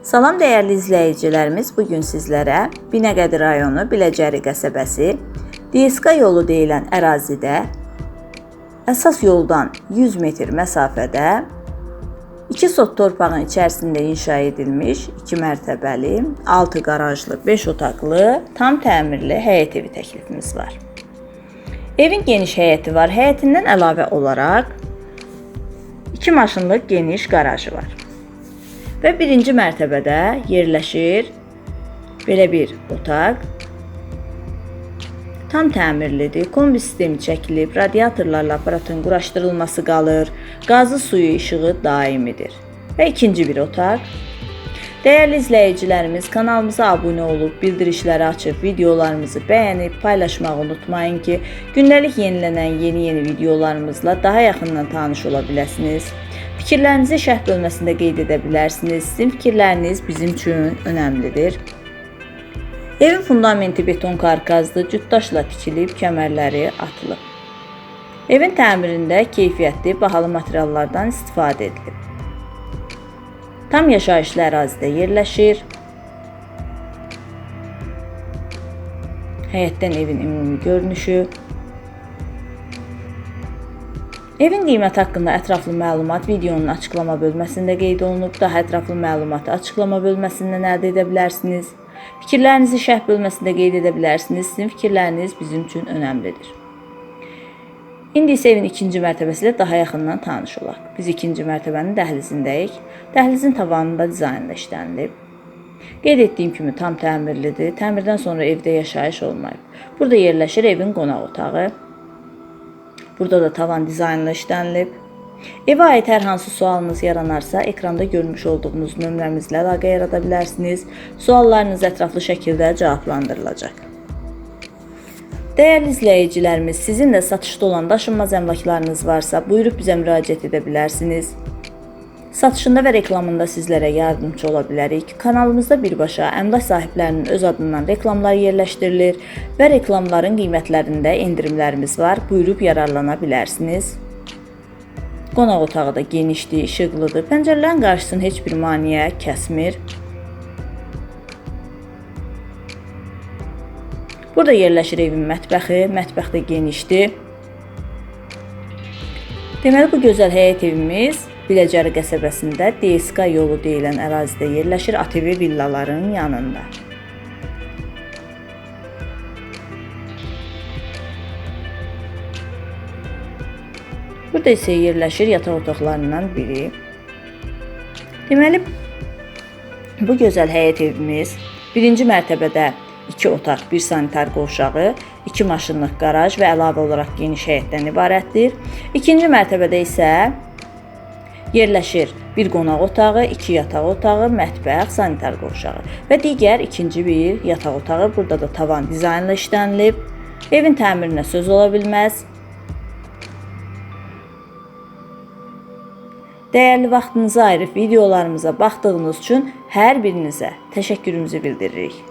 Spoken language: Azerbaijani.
Salam dəyərli izləyicilərimiz, bu gün sizlərə Binəqədi rayonu Biləcəri qəsəbəsi DSK yolu deyilən ərazidə əsas yoldan 100 metr məsafədə 2 sot torpağın içərisində inşa edilmiş 2 mərtəbəli, 6 qarajlı, 5 otaqlı, tam təmirli həyət evi təklifimiz var. Evin geniş həyəti var. Həyətindən əlavə olaraq 2 maşınlıq geniş qarajı var. Və birinci mərtəbədə yerləşir belə bir otaq. Tam təmirlidir, kombi sistemi çəkilib, radiatorlarla aparatın quraşdırılması qalır, qazı suyu işığı daimidir. Və ikinci bir otaq. Dəyərli izləyicilərimiz, kanalımıza abunə olub, bildirişləri açıb, videolarımızı bəyənib, paylaşmağı unutmayın ki, gündəlik yenilənən yeni-yeni videolarımızla daha yaxından tanış ola biləsiniz. Fikirlərinizi şərh bölməsində qeyd edə bilərsiniz. Sizin fikirləriniz bizim üçün önəmlidir. Evin fundamenti beton karkazdır, cütdaşla tikilib, kəmərləri atılıb. Evin təmirində keyfiyyətli, bahalı materiallardan istifadə edilib. Tam yaşayışlı ərazidə yerləşir. Həyətdən evin ümumi görünüşü. Evin qiyməti haqqında ətraflı məlumat videonun açıqlama bölməsində qeyd olunub. Daha ətraflı məlumatı açıqlama bölməsindən əldə edə bilərsiniz. Fikirlərinizi şərh bölməsində qeyd edə bilərsiniz. Sizin fikirləriniz bizim üçün önəmlidir. İndi isə evin ikinci mərtəbəsi ilə daha yaxından tanış olaq. Biz ikinci mərtəbənin dəhlizindəyik. Dəhlizin tavanında dizaynla işlənilib. Qeyd etdiyim kimi tam təmirlidir. Təmirdən sonra evdə yaşayış olmayıb. Burada yerləşir evin qonaq otağı. Burada da tavan dizaynla işlənilib. Evə aid hər hansı sualınız yaranarsa, ekranda görmüş olduğunuz nömrəmizlə əlaqə yarada bilərsiniz. Suallarınız ətraflı şəkildə cavablandırılacaq. Dəyərli izləyicilərimiz, sizin də satışda olan daşınmaz əmlaklarınız varsa, buyurub bizə müraciət edə bilərsiniz. Satışında və reklamında sizlərə yardımcı ola bilərik. Kanalımızda birbaşa əmlak sahiblərinin öz adından reklamlar yerləşdirilir və reklamların qiymətlərində endirimlərimiz var. Buyurub yararlana bilərsiniz. Qonaq otağı da genişdir, işıqlıdır. Pəncərələrin qarşısını heç bir maneə kəsmir. Burada yerləşir evin mətbəxi. Mətbəx də genişdir. Deməli bu gözəl həyət evimiz Biləcəri qəsəbəsində DSK yolu deyilən ərazidə yerləşir ATV villaların yanında. Burada isə yerləşir yataq otaqlarından biri. Deməli bu gözəl həyət evimiz birinci mərtəbədə 2 otaq, 1 sanitar qovşağı, 2 maşınlıq qaraj və əlavə olaraq geniş həyətdən ibarətdir. İkinci mərtəbədə isə yerləşir bir qonaq otağı, 2 yataq otağı, mətbəx, sanitar qovşağı və digər ikinci bir yataq otağı. Burada da tavan dizaynla işlənilib. Evin təmirinə söz ola bilməz. Dəyərli vaxtınızı ayırıb videolarımıza baxdığınız üçün hər birinizə təşəkkürümüzü bildiririk.